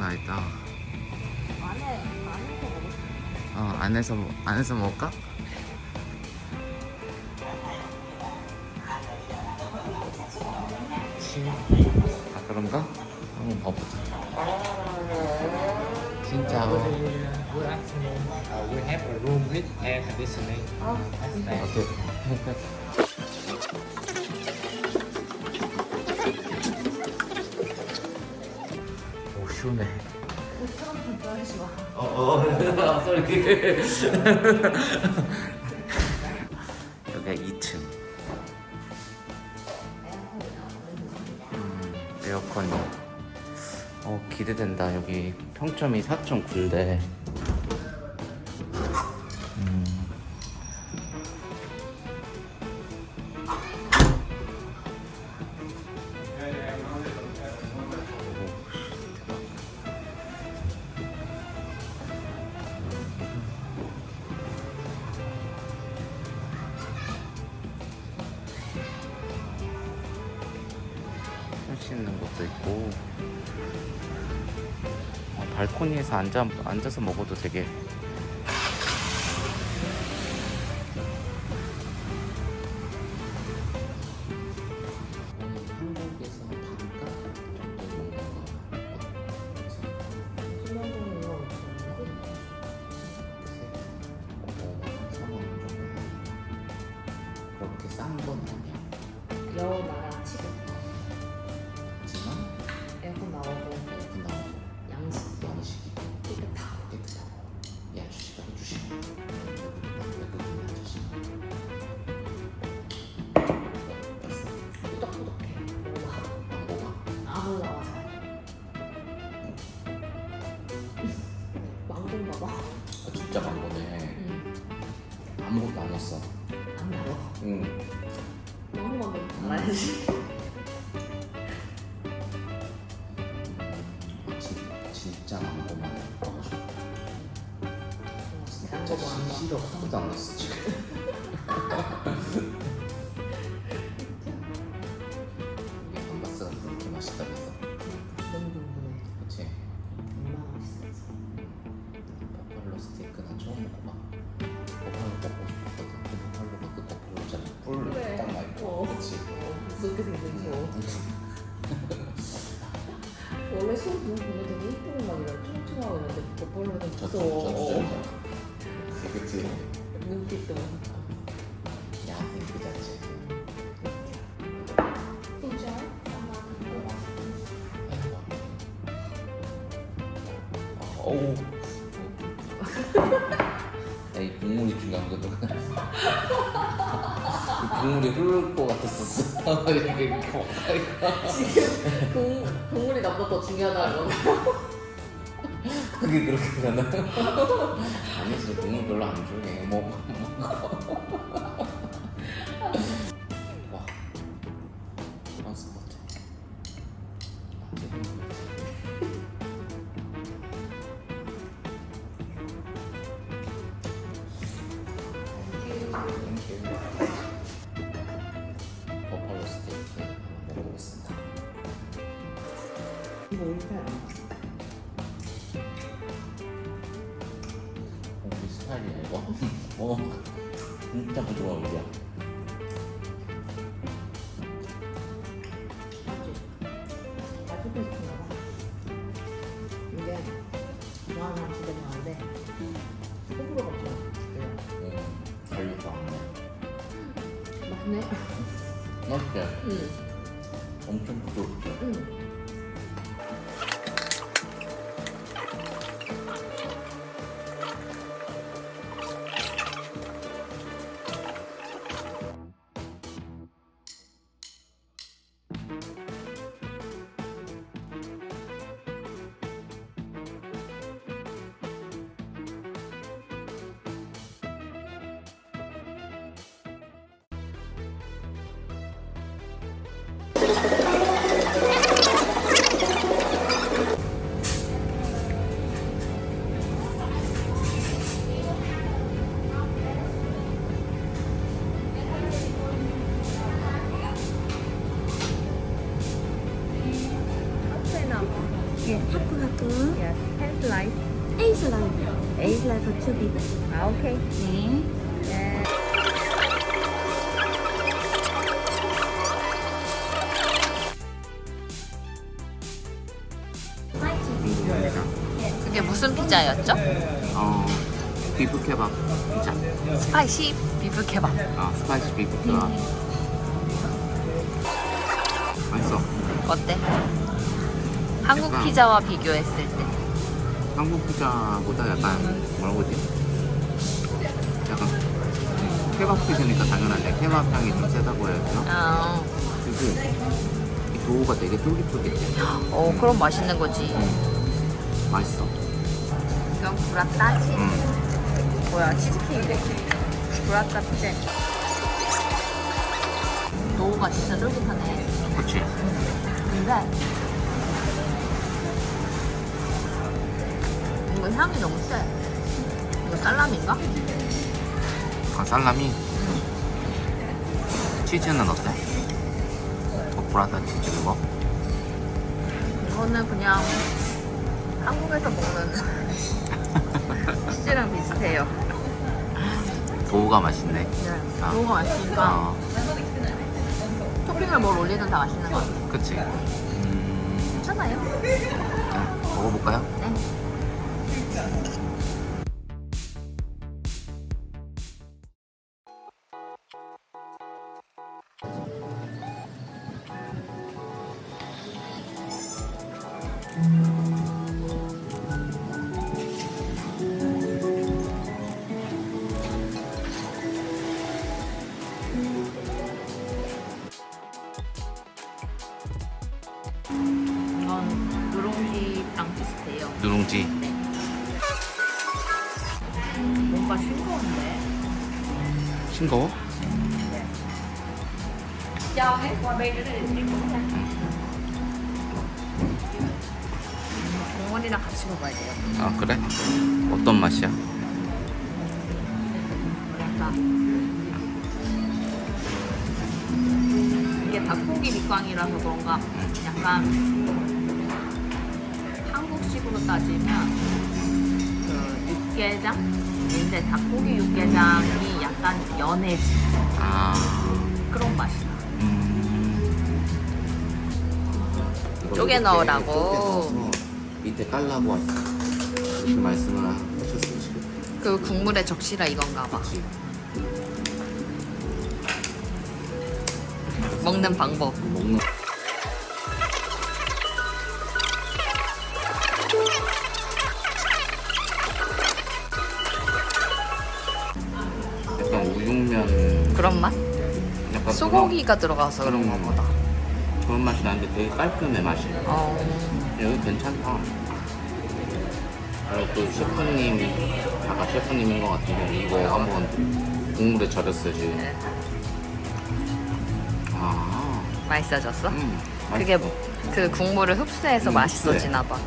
장난 아니다. 안에 안에서 먹을 수어 안에서 안에서 먹을까? 아 그런가? 한번 봐보자. 진짜. Good afternoon. Uh, we have a room with air conditioning. 아, Thank 마. 어, 어, 소리. 여기가 2층. 음, 에어컨이. 어, 기대된다. 여기 평점이 4.9인데. 있고. 어, 발코니에서 앉아, 앉아서 먹어도 되게. 한국에서 단가 정도 먹는 거 신혼부부 이거 없었는데. 그렇게 싼건 아니야 아무것도 안 넣었어 안 달아. 응 망고만 달아야지. 진, 진짜 진짜 진짜 망고 안 넣어. 시럽 하나도 안 넣었어 지금 무섭게 생긴 거. 원래 소눈 보면 되게 이쁘고 막 이런 퉁퉁하고 이런데 버벌로는 저 무서워. 저 그치? 눈빛도 야, 그 자체. 진짜? 어우. 야, 이 국물이 중요한 거든. 이 국물이 흐를 것 같았었어. 이렇게 이렇게 지금 국, 국물이 나보다 더 중요하다는 거. 그게 그렇게 되나? 아니지, 국물 별로 안 중요해. 뭐. 와, 그런 스포트. 아, 지금 버팔로 이거 올파야. 우리 스타일이야 이거. 어, 진짜 우리야. 맞지? 맛있게 봐. 좋아하는 사람 진짜 좋아하는데 호불호가 없어. 응, 않네. 엄청 부드럽지? 응. 라이스. A 슬라이드. A 슬라이스 투 비브. 아 오케이. 네. 네. 그게 무슨 피자였죠? 어 비프 케밥 피자. 스파이시 비프 케밥. 아 스파이시 비프 케밥. 맛있어. 어때? 한국 피자와 비교했을 때. 한국 피자보다 약간 뭐라고 하지? 약간 케밥 피자니까 당연한데 케밥 향이 좀 세다고 해야 되나? 아, 그리고 이 도우가 되게 쫄깃쫄깃해. 어, 그럼 맛있는 거지. 음. 맛있어. 이건 브라따지. 음. 뭐야, 치즈케이크래. 브라따 피자. 도우가 진짜 쫄깃하네. 그치? 근데 향이 너무 세. 이거 살라미인가? 아 살라미. 치즈는 어때? 어, 브라타 치즈 그거? 이거는 그냥 한국에서 먹는 치즈랑 비슷해요. 도우가 맛있네. 네. 아. 도우가 맛있으니까 어, 토핑을 뭘 올리든 다 맛있는 것 같아요. 그치? 음, 괜찮아요. 자, 먹어볼까요? 네. 누룽지랑 비슷해요. 누룽지. 싱거운데. 싱거워? 국물이랑 같이 먹어야 돼요. 아 그래? 어떤 맛이야? 이게 닭고기 밑광이라서 그런가 약간 한국식으로 따지면 그 육개장 인데 닭고기 육개장이 약간 연해지 아, 그런 맛이 나. 음. 쪼개 넣으라고. 쪼개 넣어서 밑에 깔라고 하시- 이렇게 말씀을 하셨으면 좋겠다. 그 국물에 적시라 이건가 봐. 그치? 먹는 방법. 먹는 그런 맛? 약간 소고기가 들어가서 그런 그런 거보다. 그런, 그런 맛이 나는데 되게 깔끔해 맛이 어. 여기 괜찮다 그리고 또 셰프님 아까 셰프님인 것 같은데 이거 한번 국물에 절였어요 지금 네. 아 맛있어졌어? 음, 그게 맛있어. 그 국물을 흡수해서 음, 맛있어지나 봐.